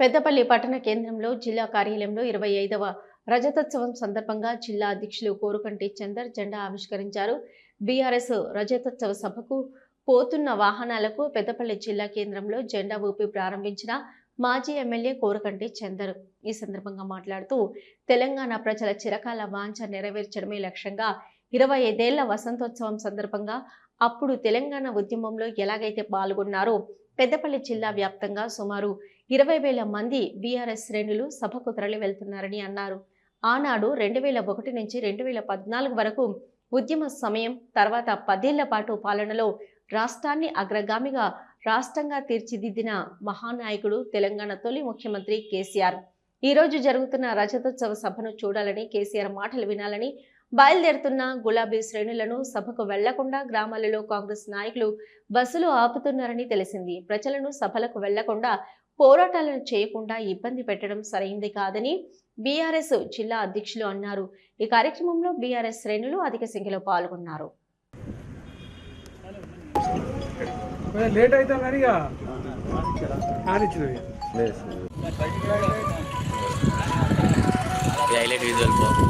పెద్దపల్లి పట్టణ కేంద్రంలో జిల్లా కార్యాలయంలో ఇరవై ఐదవ రజతోత్సవం సందర్భంగా జిల్లా అధ్యక్షులు కోరుకంటి చందర్ జెండా ఆవిష్కరించారు. బీఆర్ఎస్ రజతోత్సవ సభకు పోతున్న వాహనాలకు పెద్దపల్లి జిల్లా కేంద్రంలో జెండా ఊపి ప్రారంభించిన మాజీ ఎమ్మెల్యే కోరకంటి చందర్ ఈ సందర్భంగా మాట్లాడుతూ తెలంగాణ ప్రజల చిరకాల వాంఛ నెరవేర్చడమే లక్ష్యంగా ఇరవై ఐదేళ్ళ వసంతోత్సవం సందర్భంగా అప్పుడు తెలంగాణ ఉద్యమంలో ఎలాగైతే పాల్గొన్నారో పెద్దపల్లి జిల్లా వ్యాప్తంగా సుమారు ఇరవై వేల మంది బీఆర్ఎస్ శ్రేణులు సభకు తరలి వెళ్తున్నారని అన్నారు. ఆనాడు రెండు వేల ఒకటి నుంచి రెండు వేల పద్నాలుగు వరకు ఉద్యమ సమయం తర్వాత పదేళ్ళ పాటు పాలనలో రాష్ట్రాన్ని అగ్రగామిగా రాష్ట్రంగా తీర్చిదిద్దిన మహానాయకుడు తెలంగాణ తొలి ముఖ్యమంత్రి కేసీఆర్. ఈ రోజు జరుగుతున్న రజతోత్సవ సభను చూడాలని కేసీఆర్ మాటలు వినాలని బయలుదేరుతున్న గులాబీ శ్రేణులను సభకు వెళ్ళకుండా గ్రామాలలో కాంగ్రెస్ నాయకులు బస్సులు ఆపుతున్నారని తెలిసింది. ప్రజలను సభలకు వెళ్ళకుండా పోరాటాలను చేయకుండా ఇబ్బంది పెట్టడం సరైంది కాదని బీఆర్ఎస్ జిల్లా అధ్యక్షులు అన్నారు. ఈ కార్యక్రమంలో బీఆర్ఎస్ శ్రేణులు అధిక సంఖ్యలో పాల్గొన్నారు. లేట్ హైలైట్ విజువల్ పో.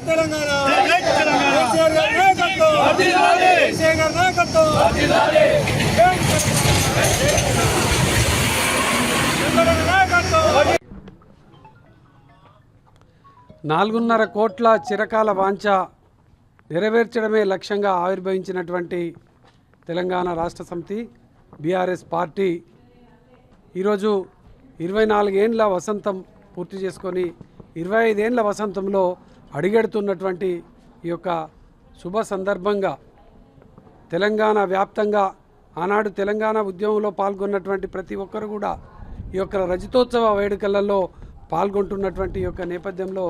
తెలంగాణ కేసీఆర్ నాయకత్వం. నాలుగున్నర కోట్ల చిరకాల వాంఛ నెరవేర్చడమే లక్ష్యంగా ఆవిర్భవించినటువంటి తెలంగాణ రాష్ట్ర సమితి బీఆర్ఎస్ పార్టీ ఈరోజు ఇరవై నాలుగేండ్ల వసంతం పూర్తి చేసుకొని ఇరవై ఐదేళ్ళ వసంతంలో అడిగెడుతున్నటువంటి ఈ యొక్క శుభ సందర్భంగా తెలంగాణ వ్యాప్తంగా ఆనాడు తెలంగాణ ఉద్యమంలో పాల్గొన్నటువంటి ప్రతి ఒక్కరు కూడా ఈ యొక్క రజతోత్సవ వేడుకలలో పాల్గొంటున్నటువంటి యొక్క నేపథ్యంలో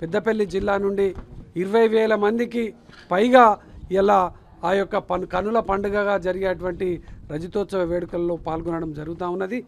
పెద్దపల్లి జిల్లా నుండి ఇరవై వేల మందికి పైగా ఇలా ఆ యొక్క పను కనుల పండుగగా జరిగేటువంటి రజతోత్సవ వేడుకల్లో పాల్గొనడం జరుగుతూ ఉన్నది.